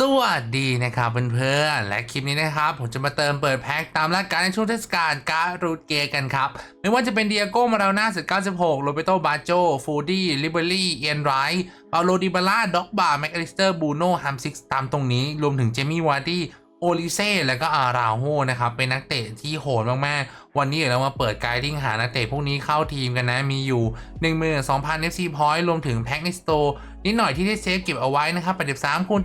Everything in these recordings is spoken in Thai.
สวัสดีนะครับเพื่อนๆและคลิปนี้นะครับ ผมจะมาเติมเปิดแพ็คตามรายการในช่วงเทศกาลการรูดเกย์กันครับ ไม่ว่าจะเป็นเดียโก้มาราน่าสิบเก้าสิบหกโรเบโตบาโจฟูดี้ลิเบอรี่เอียนไรท์เปาโลดิบาล่าด็อกบาร์แมคอลิสเตอร์บูโน่ฮัมซิกตามตรงนี้ รวมถึงเจมี่วาร์ดี้โอลิเซ่แล้วก็อาราโฮนะครับ เป็นนักเตะที่โหดมากๆ วันนี้เดี๋ยวเรามาเปิดไกด์ดิ้งหานักเตะพวกนี้เข้าทีมกันนะ มีอยู่12,000 FC Point รวมถึงแพ็คในสโตร์นิดหน่อยที่ได้เซฟเก็บเอาไว้นะครับ83คูณ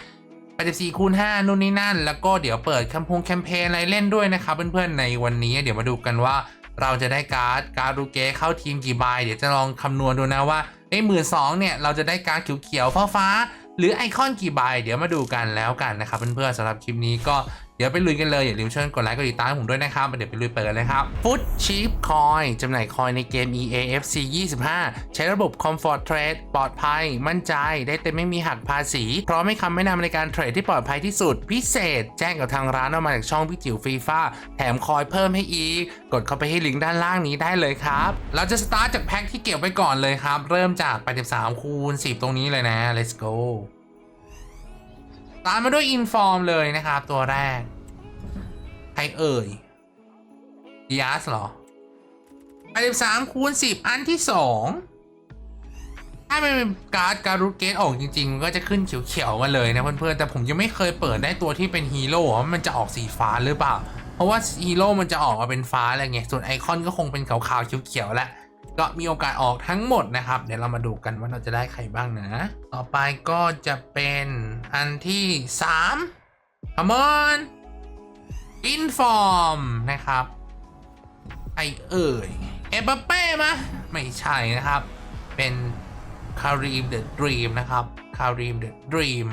14 84คูณ5นู่นนี่นั่น แล้วก็เดี๋ยวเปิดแคมพงแคมเปญอะไรเล่นด้วยนะครับเพื่อนๆในวันนี้เดี๋ยวมาดูกันว่าเราจะได้การ์ดการ์ดรูเกเข้าทีมกี่ใบเดี๋ยวจะลองคำนวณดูนะว่าไอ้หมื่นสองเนี่ยเราจะได้การ์ดเขียวๆฟ้าๆหรือไอคอนกี่ใบเดี๋ยวมาดูกันแล้วกันนะครับเพื่อนๆสำหรับคลิปนี้ก็ เดี๋ยวไปลุยกันเลย อย่าลืมช่วยกดไลค์กดติดตามผมด้วยนะครับเดี๋ยวไปลุยเปิดกันเลยครับฟุตชีพคอยจำหน่ายคอยในเกม EAFC 25 ใช้ระบบ Comfort Trade ปลอดภัย มั่นใจได้เต็มไม่มีหักภาษี พร้อมให้คำแนะนำในการเทรดที่ปลอดภัยที่สุด พิเศษ แจ้งกับทางร้านออกมาจากช่องพี่จิ๋วฟีฟ่าแถมคอยเพิ่มให้อีก กดเข้าไปให้ลิงก์ด้านล่างนี้ได้เลยครับ เราจะสตาร์ทจากแพ็คที่เก็บไว้ก่อนเลยครับ เริ่มจาก 83คูณ10 ตรงนี้เลยนะ let's go ตามมาด้วย Inform เลยนะครับ ตัวแรก ใครเอ่ยดิอาสเหรอ83คูณ10อันที่2ถ้าเป็นการ์ดการูเกตออกจริงๆมันก็จะขึ้นเขียวๆมาเลยนะเพื่อนๆแต่ผมยังไม่เคยเปิดได้ตัวที่เป็นฮีโร่ว่ามันจะออกสีฟ้าหรือเปล่า เพราะว่าฮีโร่มันจะออกมาเป็นฟ้าอะไรเงี้ยส่วนไอคอนก็คงเป็นขาวๆเขียวๆแหละ ก็มีโอกาสออกทั้งหมดนะครับ เดี๋ยวเรามาดูกันว่าเราจะได้ใครบ้างนะ ต่อไปก็จะเป็นอันที่3 Come on Inform นะครับ ไอเอ่ย เอเปเป้มะไม่ใช่นะครับ เป็นคารีมเดอะดรีมนะครับคารีมเดอะดรีม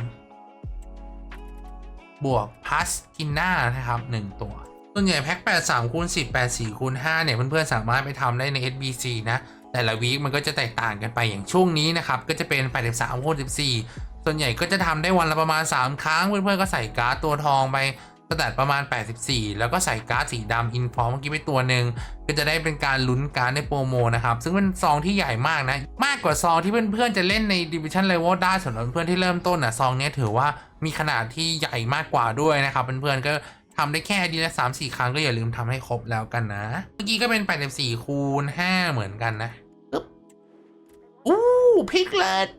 บวกพัสกิน่านะครับ 1 ตัว ส่วนใหญ่แพ็ค83คูณ10 84คูณ5เนี่ยเพื่อนๆสามารถไปทำได้ใน SBC นะแต่ละวีคมันก็จะแตกต่างกันไปอย่างช่วงนี้นะครับก็จะเป็น 83คูณ14 ส่วนใหญ่ก็จะทำได้วันละประมาณ 3 ครั้งเพื่อนๆก็ใส่การ์ดตัวทองไปสแตทประมาณ 84 แล้วก็ใส่การ์ดสีดำอินฟอร์มเมื่อกี้ไปตัวหนึ่งก็จะได้เป็นการลุ้นการ์ดในโปรโมนะครับ ซึ่งเป็นซองที่ใหญ่มากนะ มากกว่าซองที่เพื่อนๆจะเล่นในดิวิชั่นเลเวลได้สำหรับเพื่อนที่เริ่มต้นอะซองนี้ถือว่ามีขนาดที่ใหญ่มากกว่าด้วยนะครับเพื่อนๆก็ ทำได้แค่ดีละ3 4ครั้งก็อย่าลืมทำให้ครบแล้วกันนะ เมื่อกี้ก็เป็น84คูณ5เหมือนกันนะปึ๊บอู้พิกเลต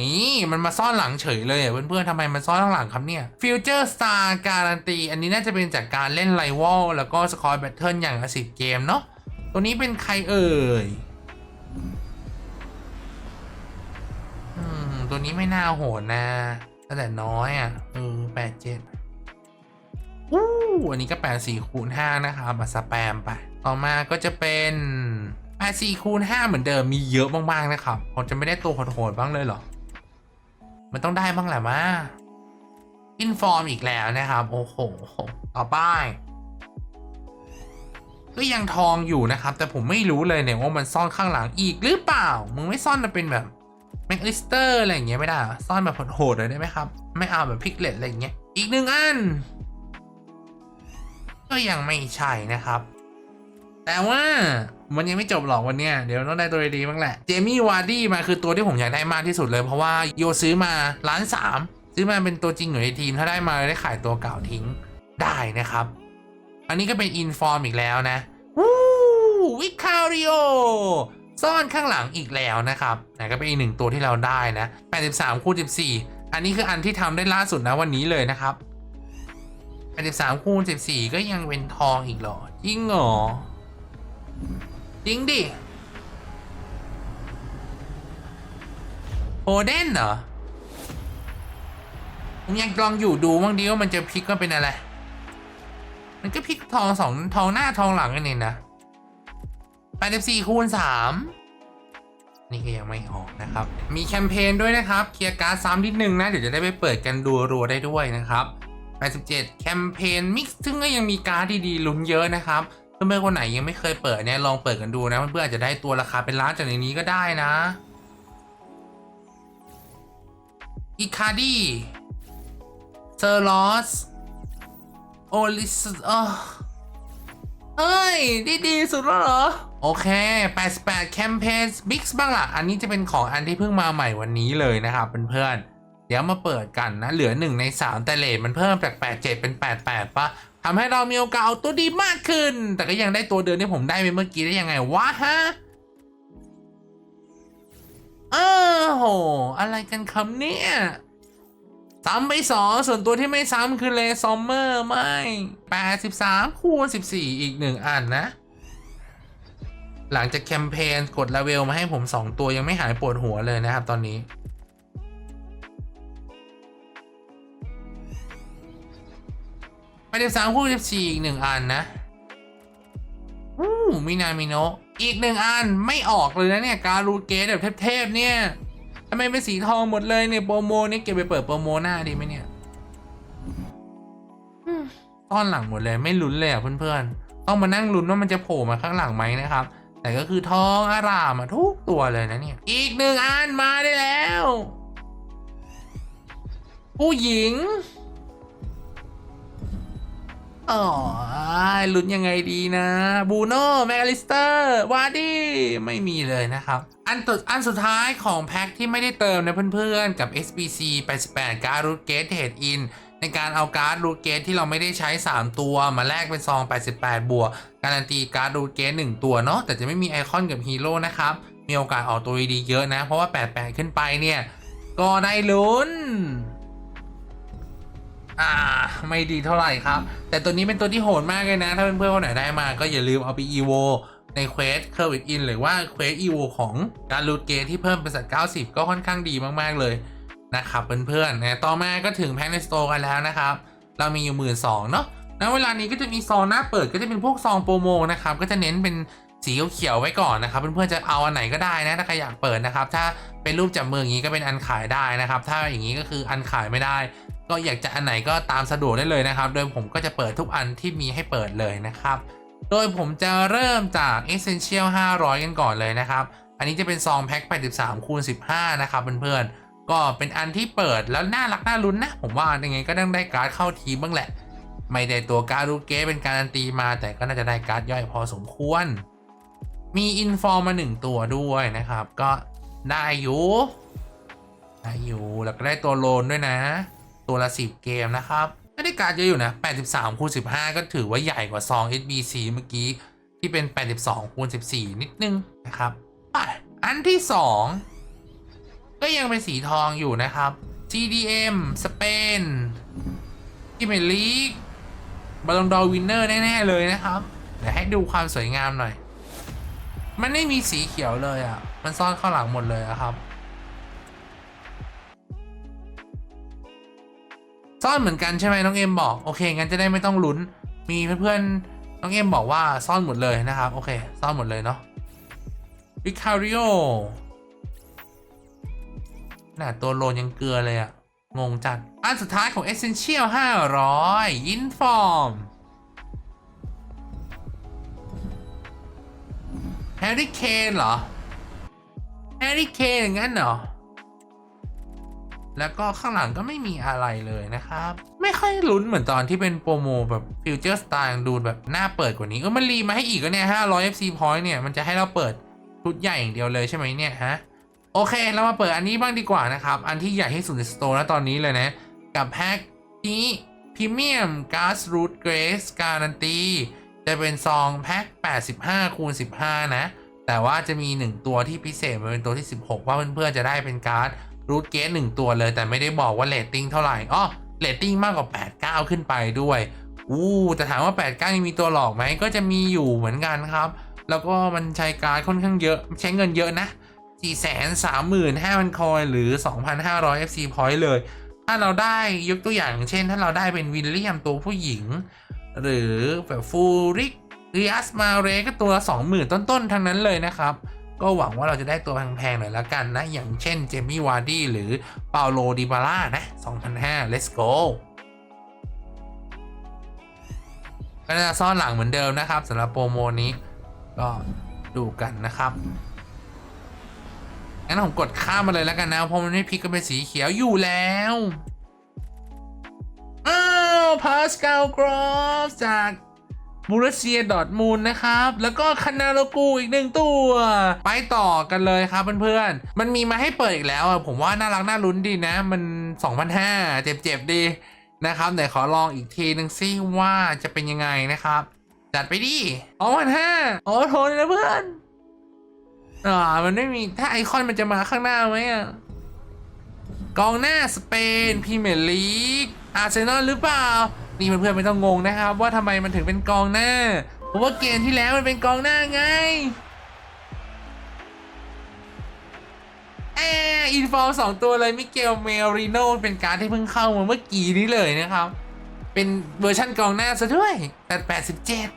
นี่มันมาซ่อนหลังเฉยเลยเพื่อนๆทำไมมันซ่อนข้างหลังครับเนี่ย Future Star การันตีอันนี้น่าจะเป็นจากการเล่นไ i ว a l แล้วก็สกอร์แบทเทิลอย่างละสิบเกมเนาะตัวนี้เป็นใครเอ่ยอืมตัวนี้ไม่น่าโหดนะแต่น้อยอะเออแปดเจ็ด อันนี้ก็แปดสี่คูณห้านะครับมาสแปมไป ต่อมาก็จะเป็นแปดสี่คูณห้าเหมือนเดิมมีเยอะมากๆนะครับผมจะไม่ได้ตัวโหดๆบ้างเลยเหรอ มันต้องได้บ้างแหละมาอินฟอร์มอีกแล้วนะครับ โอ้โห ต่อไปก็ยังทองอยู่นะครับ แต่ผมไม่รู้เลยเนี่ยว่ามันซ่อนข้างหลังอีกหรือเปล่า มึงไม่ซ่อนมาเป็นแบบแม็กลิสเตอร์อะไรอย่างเงี้ยไม่ได้ซ่อนแบบโหดเลยได้ไหมครับ ไม่เอาแบบพิกเลตอะไรอย่างเงี้ยอีกหนึ่งอัน ก็ยังไม่ใช่นะครับ แต่ว่ามันยังไม่จบหรอกวันนี้เดี๋ยวต้องได้ตัวดีๆบ้างแหละ เจมี่วาร์ดี้มาคือตัวที่ผมอยากได้มากที่สุดเลย เพราะว่าโยซื้อมาล้านสามซื้อมาเป็นตัวจริงอยู่ในทีม ถ้าได้มาได้ขายตัวเก่าทิ้งได้นะครับ อันนี้ก็เป็นอินฟอร์มอีกแล้วนะวู้วิคาริโอซ่อนข้างหลังอีกแล้วนะครับนะก็เป็นอีกหนึ่งตัวที่เราได้นะ 83 คูณ14 อันนี้คืออันที่ทำได้ล่าสุดนะวันนี้เลยนะครับ 83คูณ14 ก็ยังเป็นทองอีกเหรอจริงเหรอจริงดิโอเดนเหรอผมยังลองอยู่ดูบ้างดีว่ามันจะพลิกก็เป็นอะไร มันก็พลิกทองสองทองหน้าทองหลังกันนี่นะแปดสิบสี่คูณสามนี่ก็ยังไม่ออกนะครับ มีแคมเปญด้วยนะครับ เคลียร์การ์ดซ้ำนิดนึงนะ เดี๋ยวจะได้ไปเปิดกันดูรัวได้ด้วยนะครับ 87 แคมเปญมิกซ์ซึ่งก็ยังมีการ์ดดีๆลุ้นเยอะนะครับเพื่อนๆคนไหนยังไม่เคยเปิดเนี่ยลองเปิดกันดูนะเพื่อนๆอาจจะได้ตัวราคาเป็นล้านจากในนี้ก็ได้นะอีคาดีเซอร์ลอสโอลิสเออเอ้ยดีดีสุดแล้วเหรอ โอเค 88 แคมเปญมิกซ์บ้างล่ะ อันนี้จะเป็นของอันที่เพิ่งมาใหม่วันนี้เลยนะครับเพื่อนๆ เดี๋ยวมาเปิดกันนะ เหลือ1ใน3แต่เลทมันเพิ่มจาก8 7เป็น8 8ปะทำให้เรามีโอกาสเอาตัวดีมากขึ้น แต่ก็ยังได้ตัวเดิมที่ผมได้ไปเมื่อกี้ได้ยังไงวะฮะเออโห อะไรกันคำเนี่ยซ้ำไปสองส่วนตัวที่ไม่ซ้ำคือเลซอมเมอร์ไม่83คูณ14อีกหนึ่งอันนะ หลังจากแคมเปญกดลาเวลมาให้ผม2ตัวยังไม่หายปวดหัวเลยนะครับตอนนี้ 83คูณ14อีกหนึ่งอันนะอู้มินามิโนะอีกหนึ่งอันไม่ออกเลยนะเนี่ย การูเกตแบบเทพๆเนี่ยทำไมเป็นสีทองหมดเลยเนี่ยโปรโมนี่เก็บไปเปิดโปรโมหน้าดีไหมเนี่ยอืมซ่อนหลังหมดเลยไม่ลุ้นเลยอะเพื่อนๆต้องมานั่งลุ้นว่ามันจะโผล่มาข้างหลังไหมนะครับ แต่ก็คือทองอารามอะทุกตัวเลยนะเนี่ย อีกหนึ่งอันมาได้แล้ว ผู้หญิง อ๋อลุ้นยังไงดีนะบูโน่แมกลิสเตอร์วาร์ดี้ไม่มีเลยนะครับ อันตุดอันสุดท้ายของแพ็คที่ไม่ได้เติมนะเพื่อนๆ กับ SBC 88การ์ดรูทเกตเทดอินในการเอาการ์ดรูทเกตที่เราไม่ได้ใช้ 3 ตัวมาแลกเป็นซอง 88 บวก การันตีการ์ดรูทเกต1ตัวเนาะแต่จะไม่มีไอคอนกับฮีโร่นะครับ มีโอกาสออกตัวดีเยอะนะ เพราะว่า 88 ขึ้นไปเนี่ย ก็ได้ลุ้น อ่า ไม่ดีเท่าไหร่ครับ แต่ตัวนี้เป็นตัวที่โหดมากเลยนะ ถ้าเพื่อนๆคนไหนได้มาก็อย่าลืมเอาไปอีโวในเควสเคอร์วิอินหรือว่าเควสอีโวของการรูทเกตที่เพิ่มเป็นสัตว์90 ก็ค่อนข้างดีมากๆเลยนะครับเพื่อนๆนะต่อมาก็ถึงแพ็คในสโตร์กันแล้วนะครับ เรามีอยู่หมื่นสองเนาะณเวลานี้ก็จะมีซองหน้าเปิดก็จะเป็นพวกซองโปรโมนะครับ ก็จะเน้นเป็นสีเขียวไว้ก่อนนะครับเพื่อนๆจะเอาอันไหนก็ได้นะถ้าใครอยากเปิดนะครับ ถ้าเป็นรูปจับมืออย่างนี้ก็เป็นอันขายได้นะครับ ถ้าอย่างนี้ก็คืออันขายไม่ได้ ก็อยากจะอันไหนก็ตามสะดวกได้เลยนะครับ โดยผมก็จะเปิดทุกอันที่มีให้เปิดเลยนะครับ โดยผมจะเริ่มจาก Essential 500 กันก่อนเลยนะครับ อันนี้จะเป็นซองแพ็ค83คูณ15 นะครับเพื่อนๆ ก็เป็นอันที่เปิดแล้วน่ารักน่าลุ้นนะ ผมว่ายังไงก็ต้องได้การ์ดเข้าทีมบ้างแหละ ไม่ได้ตัวการ์ดรูเกเป็นการันตีมา แต่ก็น่าจะได้การ์ดย่อยพอสมควร มีอินฟอร์มมา1ตัวด้วยนะครับ ก็ได้อยู่ได้อยู่แล้วก็ได้ตัวโลนด้วยนะ ตัวละ 10 เกมนะครับไม่ได้การ์ดเยอะอยู่นะ 83คูณ15 ก็ถือว่าใหญ่กว่าซอง SBC เมื่อกี้ ที่เป็น 82คูณ14 นิดนึงนะครับอันที่ 2 ก็ยังเป็นสีทองอยู่นะครับ GDM สเปนที่เป็นลีกบอลลงดอวินเนอร์แน่ ๆ เลยนะครับ เดี๋ยวให้ดูความสวยงามหน่อย มันไม่มีสีเขียวเลยอะ่ะ มันซ่อนข้างหลังหมดเลยอะครับ ซ่อนเหมือนกันใช่ไหมน้องเอ็มบอกโอเคงั้นจะได้ไม่ต้องลุ้น มีเพื่อนๆน้องเอ็มบอกว่าซ่อนหมดเลยนะครับโอเคซ่อนหมดเลยเนาะวิคาริโอน่ะตัวโลนยังเกลือเลยอะงงจัด อันสุดท้ายของ Essential 500 ยินฟอร์มแฮร์รี่เคนเหรอ แฮร์รี่เคนงั้นเหรอ แล้วก็ข้างหลังก็ไม่มีอะไรเลยนะครับ ไม่ค่อยลุ้นเหมือนตอนที่เป็นโปรโมแบบฟิวเจอร์สไตล์ดูแบบหน่าเปิดกว่านี้เออมันรีมาให้อีกก็เนี่ย500 FC point เนี่ยมันจะให้เราเปิดชุดใหญ่อย่างเดียวเลยใช่ไหมเนี่ยฮะโอเคเรามาเปิดอันนี้บ้างดีกว่านะครับ อันที่ใหญ่ที่สุดในสโตร์แล้วตอนนี้เลยนะ กับแพ็คนี้พรีเมียมก๊าซรูทเกรสการันตีจะเป็นซองแพ็ค85คูณ15 นะ แต่ว่าจะมี 1 ตัวที่พิเศษมันเป็นตัวที่ 16 ว่าเพื่อนๆจะได้เป็นการ์ด รูทเกส1ตัวเลย แต่ไม่ได้บอกว่าเรตติ้งเท่าไหร่อ้อเรตติ้งมากกว่า 89 ขึ้นไปด้วย อู้แต่ถามว่า 89ยังมีตัวหลอกไหมก็จะมีอยู่เหมือนกันครับ แล้วก็มันใช้การค่อนข้างเยอะใช้เงินเยอะนะ 435,000คอยหรือ 2,500 FC point เลย ถ้าเราได้ยกตัวอย่างเช่น ถ้าเราได้เป็นวิลเลียมตัวผู้หญิง หรือแบบฟูริกริอัสมาเรก็ตัว 20,000 ต้นๆทั้งนั้นเลยนะครับ ก็หวังว่าเราจะได้ตัวแพงๆหน่อยละกันนะ อย่างเช่นเจมี่วาร์ดี้หรือเปาโลดิบาร่านะ2,500 let's go ก็จะซ่อนหลังเหมือนเดิมนะครับสำหรับโปรโมนี้ก็ดูกันนะครับงั้นผมกดข้ามมาเลยแล้วกันนะเพราะมันไม่พลิกก็เป็นสีเขียวอยู่แล้ว อ้าวพาสคาลกรอฟจาก บูรเซียดอทมูลนะครับ แล้วก็คานาโลกูอีกหนึ่งตัว ไปต่อกันเลยครับเพื่อนๆ มันมีมาให้เปิดอีกแล้วอะผมว่าน่ารักน่าลุ้นดีนะ มัน 2,500เจ็บๆดีนะครับไหนขอลองอีกทีนึงซิว่าจะเป็นยังไงนะครับ จัดไปดิ2,500โอ้โทนนะเพื่อนอ่ามันไม่มีถ้าไอคอนมันจะมาข้างหน้าไหมอะกองหน้าสเปนพรีเมียร์ลีกอาร์เซนอลหรือเปล่า นี่เพื่อนๆไม่ต้องงงนะครับ ว่าทำไมมันถึงเป็นกองหน้า เพราะว่าเกมที่แล้วมันเป็นกองหน้าไงแอร์อินฟอร์สองตัวเลยมิเกลเมริโนเป็นการที่เพิ่งเข้ามาเมื่อกี้นี้เลยนะครับ เป็นเวอร์ชั่นกองหน้าซะด้วยแต่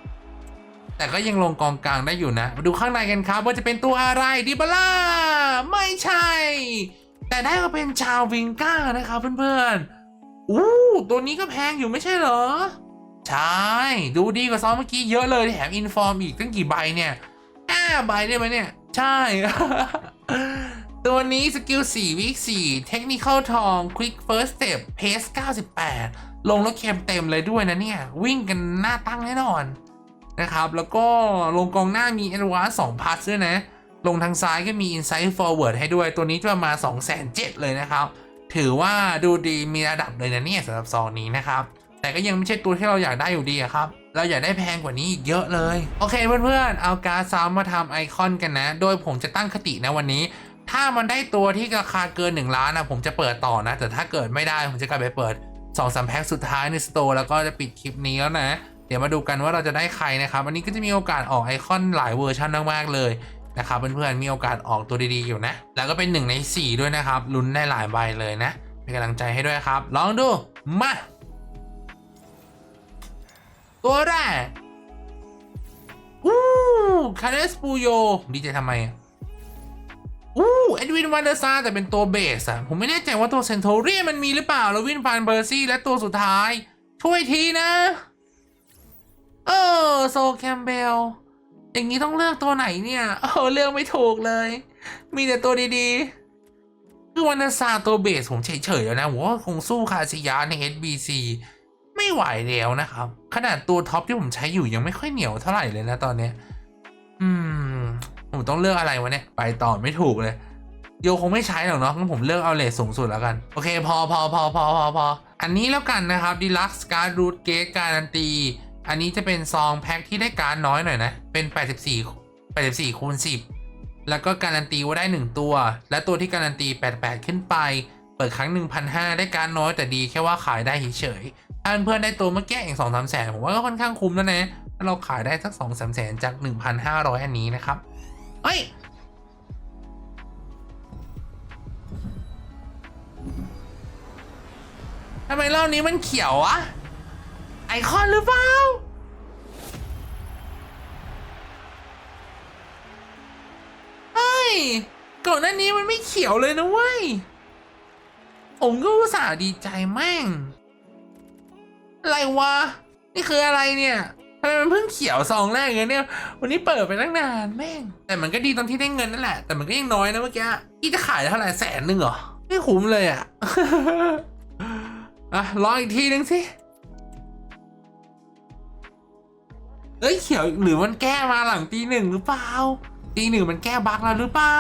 87 แต่ก็ยังลงกองกลางได้อยู่นะ มาดูข้างในกันครับว่าจะเป็นตัวอะไรดิบล่าไม่ใช่ แต่ได้มาเป็นชาววิงก้านะครับเพื่อนๆ อู้ตัวนี้ก็แพงอยู่ไม่ใช่เหรอ ใช่ ดูดีกว่าซ้อมเมื่อกี้เยอะเลยแถมอินฟอร์มอีกตั้งกี่ใบเนี่ยห้าใบได้ไหมเนี่ย ใช่ ตัวนี้สกิล4วิก4เทคนิคอลทองควิกเฟิร์สสเต็ปเพส98 ลงแล้วเค็มเต็มเลยด้วยนะเนี่ย วิ่งกันหน้าตั้งแน่นอนนะครับ แล้วก็ลงกองหน้ามี a d v a n c e 2พัสด้วยนะ ลงทางซ้ายก็มี Insight Forward ให้ด้วยตัวนี้จะประมาณ2 0 0 0 0เลยนะครับ ถือว่าดูดีมีระดับเลยนะเนี่ยสำหรับซองนี้นะครับแต่ก็ยังไม่ใช่ตัวที่เราอยากได้อยู่ดีครับ เราอยากได้แพงกว่านี้อีกเยอะเลย โอเคเพื่อนๆ เอาการ์ดซ้ำมาทำไอคอนกันนะ โดยผมจะตั้งคตินะวันนี้ ถ้ามันได้ตัวที่ราคาเกิน 1 ล้านนะผมจะเปิดต่อนะ แต่ถ้าเกิดไม่ได้ผมจะกลับไปเปิด2อสแพ็คสุดท้ายในสโตร์แล้วก็จะปิดคลิปนี้แล้วนะ เดี๋ยวมาดูกันว่าเราจะได้ใครนะครับ อันนี้ก็จะมีโอกาสออกไอคอนหลายเวอร์ชันมากๆเลย นะครับเพื่อนๆมีโอกาสออกตัวดีๆอยู่นะ แล้วก็เป็นหนึ่งใน 4 ด้วยนะครับลุ้นได้หลายใบเลยนะเป็นกำลังใจให้ด้วยครับ ลองดูมาตัวแรกอู้คาเนสปูโยดีใจทำไมอู้เอ็ดวินวันเดอร์ซาแต่เป็นตัวเบสอะผมไม่แน่ใจว่าตัวเซนโทเรียมันมีหรือเปล่า แล้ววินฟานเบอร์ซี่และตัวสุดท้าย ช่วยทีนะ เออ โซแคมเบล อย่างนี้ต้องเลือกตัวไหนเนี่ยเออเลือกไม่ถูกเลย มีแต่ตัวดีๆ คือวันนาซาตัวเบสผมเฉยๆแล้วนะผมว่าคงสู้คาซิยาใน HBC ไม่ไหวแล้วนะครับ ขนาดตัวท็อปที่ผมใช้อยู่ยังไม่ค่อยเหนียวเท่าไหร่เลยนะตอนเนี้ยอืม ผมต้องเลือกอะไรวะเนี่ย ไปต่อไม่ถูกเลย โยคงไม่ใช้หรอกเนาะงั้นผมเลือกเอาเลทสูงสุดแล้วกัน โอเค พอพอพอพอพอพออันนี้แล้วกันนะครับดีลักซ์การ์ดรูทเกตการันตี อันนี้จะเป็นซองแพ็คที่ได้การน้อยหน่อยนะ เป็น 84 84คูณ10 แล้วก็การันตีว่าได้ 1 ตัว และตัวที่การันตี 88 ขึ้นไป เปิดครั้ง 1,500 ได้การน้อยแต่ดีแค่ว่าขายได้เฉยๆถ้าเพื่อนๆได้ตัวเมื่อกี้อีก2 3แสนผมว่าก็ค่อนข้างคุ้มแล้วนะ ถ้าเราขายได้สัก2 3แสนจาก 1,500 อันนี้นะครับเฮ้ยทำไมรอบนี้มันเขียวอะ ไอคอนหรือเปล่า เฮ้ยก่อนหน้านี้มันไม่เขียวเลยนะเว้ย ผมก็อุตส่าห์ดีใจแม่ง อะไรวะ นี่คืออะไรเนี่ยทำไมมันเพิ่งเขียวซองแรกเลยเนี่ย วันนี้เปิดไปตั้งนานแม่ง แต่มันก็ดีตอนที่ได้เงินนั่นแหละ แต่มันก็ยังน้อยนะเมื่อกี้ที่จะขายเท่าไหร่แสนหนึ่งเหรอ ไม่คุ้มเลยอะ อะลองอีกทีนึงสิ เอ้ยเขียวหรือมันแก้มาหลังตีหนึ่งหรือเปล่าตีหนึ่งมันแก้บั๊กแล้วหรือเปล่า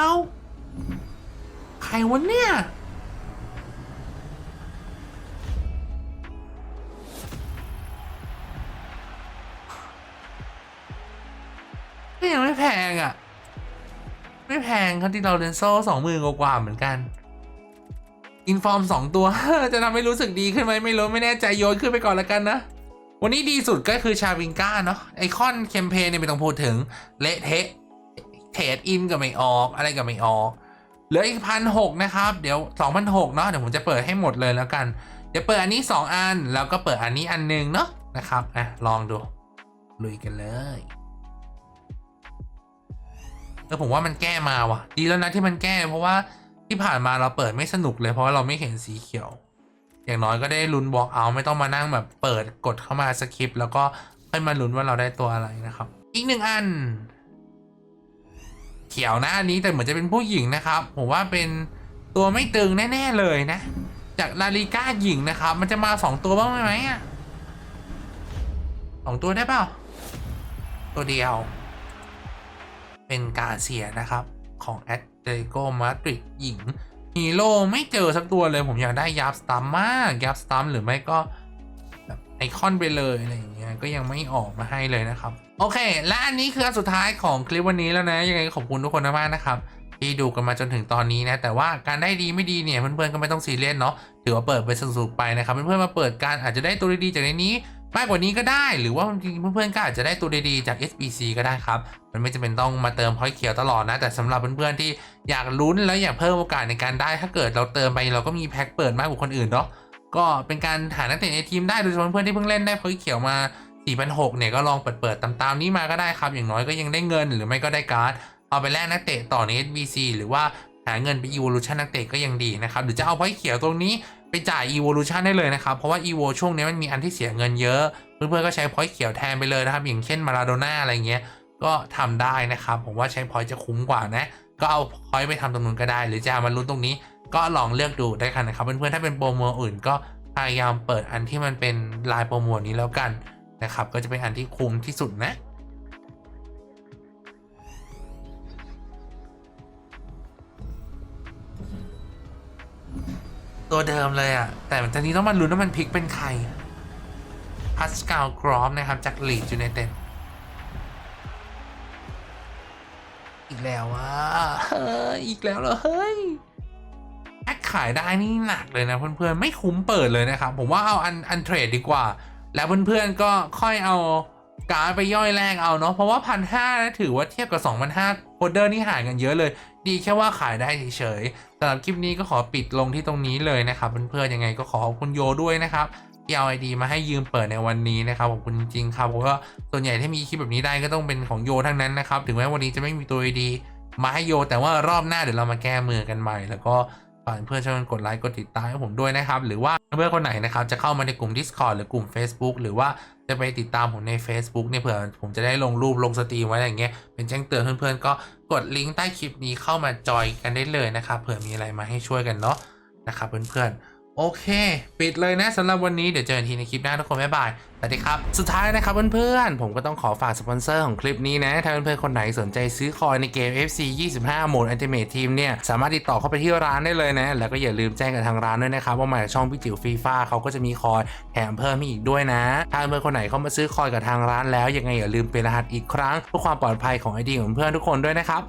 ใครวะเนี่ยก็ยังไม่แพงอะ ไม่แพงครับที่เราเรนโซ่สองหมื่นกว่าเหมือนกันอินฟอร์มสองตัว จะทำให้รู้สึกดีขึ้นไหมไม่รู้ ไม่แน่ใจโยนขึ้นไปก่อนแล้วกันนะ วันนี้ดีสุดก็คือชาวิงก้าเนาะไอคอนเคมเพนเนี่ยไม่ต้องพูดถึง เละเทะเทรดอินก็ไม่ออกอะไรก็ไม่ออกเหลืออีกพันหกนะครับ เดี๋ยวสองพันหกเนาะเดี๋ยวผมจะเปิดให้หมดเลยแล้วกัน เดี๋ยวเปิดอันนี้สองอัน แล้วก็เปิดอันนี้อันหนึงเนาะนะครับอะลองดูลุยกันเลยเออผมว่ามันแก้มาว่ะ ดีแล้วนะที่มันแก้เพราะว่าที่ผ่านมาเราเปิดไม่สนุกเลยเพราะว่าเราไม่เห็นสีเขียว อย่างน้อยก็ได้ลุ้นบอกเอาไม่ต้องมานั่งแบบเปิดกดเข้ามาสคริปต์แล้วก็ค่อยมาลุ้นว่าเราได้ตัวอะไรนะครับ อีกหนึ่งอัน เขียวนะอันนี้แต่เหมือนจะเป็นผู้หญิงนะครับ ผมว่าเป็นตัวไม่ตึงแน่ๆเลยนะ จากลาลิก้าหญิงนะครับ มันจะมาสองตัวบ้างไหมอะสองตัวได้เปล่าตัวเดียว เป็นกาเซียนะครับของแอตเลติโกมาดริดหญิง ฮีโร่ไม่เจอสักตัวเลยผมอยากได้ยับสตัมมากยับสตัมหรือไม่ก็แบบไอคอนไปเลยอะไรอย่างเงี้ยก็ยังไม่ออกมาให้เลยนะครับ โอเค และอันนี้คืออันสุดท้ายของคลิปวันนี้แล้วนะ ยังไงขอบคุณทุกคนมากนะครับ ที่ดูกันมาจนถึงตอนนี้นะ แต่ว่าการได้ดีไม่ดีเนี่ยเพื่อนๆก็ไม่ต้องซีเรียสเนาะถือว่าเปิดไปสนุกๆไปนะครับเพื่อนๆมาเปิดการอาจจะได้ตัวดีๆจากในนี้ มากกว่านี้ก็ได้หรือว่าจริงเพื่อนๆก็อาจจะได้ตัวดีๆจาก SBC ก็ได้ครับ มันไม่จำเป็นต้องมาเติมพอยต์เขียวตลอดนะ แต่สำหรับเพื่อนๆที่อยากลุ้นแล้วอยากเพิ่มโอกาสในการได้ ถ้าเกิดเราเติมไปเราก็มีแพ็คเปิดมากกว่าคนอื่นเนาะก็เป็นการหานักเตะในทีมได้โดยเฉพาะเพื่อนๆที่เพิ่งเล่นได้พอยต์เขียวมา4,600เนี่ยก็ลองเปิดๆตามๆนี้มาก็ได้ครับ อย่างน้อยก็ยังได้เงินหรือไม่ก็ได้การ์ดเอาไปแลกนักเตะต่อใน SBC หรือว่าหาเงินไป Evolution นักเตะก็ยังดีนะครับหรือจะเอาพอยต์เขียวตรงนี้ ไปจ่าย Evolution ได้เลยนะครับ เพราะว่า Evo ช่วงนี้มันมีอันที่เสียเงินเยอะ เพื่อนๆก็ใช้พอยต์เขียวแทนไปเลยนะครับ อย่างเช่นมาราโดน่าอะไรเงี้ยก็ทำได้นะครับ ผมว่าใช้พอยต์จะคุ้มกว่านะ ก็เอาพอยต์ไปทำตรงนู้นก็ได้ หรือจะเอามาลุ้นตรงนี้ก็ลองเลือกดูได้กันนะครับเพื่อนๆถ้าเป็นโปรโมอื่นก็พยายามเปิดอันที่มันเป็นลายโปรโมนี้แล้วกันนะครับก็จะเป็นอันที่คุ้มที่สุดนะ ตัวเดิมเลยอะแต่ตอนนี้ต้องมาลุ้นว่ามันพลิกเป็นใครพัสกาลกรอฟนะครับ จากลีดยูไนเต็ดอีกแล้วว่าเฮ้ยอีกแล้วเหรอเฮ้ยแอคขายได้นี่หนักเลยนะ เพื่อนๆ ไม่คุ้มเปิดเลยนะครับ ผมว่าเอาอันอันเทรดดีกว่า แล้วเพื่อนๆ ก็ค่อยเอาการ์ดไปย่อยแลกเอาเนาะเพราะว่าพันห้าถือว่าเทียบกับสองพันห้าโคเดอร์นี่ห่างกันเยอะเลย ดีแค่ว่าขายได้เฉยๆสำหรับคลิปนี้ก็ขอปิดลงที่ตรงนี้เลยนะครับเพื่อนๆยังไงก็ขอขอบคุณโยด้วยนะครับที่เอาไอดีมาให้ยืมเปิดในวันนี้นะครับขอบคุณจริงๆครับเพราะว่าส่วนใหญ่ที่มีคลิปแบบนี้ได้ก็ต้องเป็นของโยทั้งนั้นนะครับถึงแม้วันนี้จะไม่มีตัวไอดีมาให้โย แต่ว่ารอบหน้าเดี๋ยวเรามาแก้มือกันใหม่ แล้วก็ฝากเพื่อนๆช่วยกดไลค์กดติดตามให้ผมด้วยนะครับ หรือว่าเพื่อนคนไหนนะครับจะเข้ามาในกลุ่ม Discord หรือกลุ่ม Facebook หรือว่าจะไปติดตามผมใน Facebook เนี่ยเผื่อผมจะได้ลงรูปลงสตรีมไว้อะไรเงี้ยเป็นแจ้งเตือนเพื่อนๆก็ กดลิงก์ใต้คลิปนี้เข้ามาจอยกันได้เลยนะครับเผื่อมีอะไรมาให้ช่วยกันเนาะนะครับเพื่อนๆโอเค ปิดเลยนะสำหรับวันนี้เดี๋ยวเจอกันทีในคลิปหน้าทุกคนบ๊ายบายสวัสดีครับ สุดท้ายนะครับเพื่อนๆ ผมก็ต้องขอฝากสปอนเซอร์ของคลิปนี้นะ ถ้าเพื่อนๆ คนไหนสนใจซื้อคอยในเกม FC 25 โหมด Ultimate Team เนี่ย สามารถติดต่อเข้าไปที่ร้านได้เลยนะ แล้วก็อย่าลืมแจ้งกับทางร้านด้วยนะครับ ว่ามาจากช่องพี่จิ๋วฟีฟ่าเขาก็จะมีคอยแถมเพิ่มให้อีกด้วยนะ ถ้าเพื่อนๆคนไหนเข้ามาซื้อคอยกับทางร้านแล้วยังไงอย่าลืมเป็นรหัสอีกครั้งเพื่อความปลอดภัยของไอดีของเพื่อนทุกคนด้วยนะครับ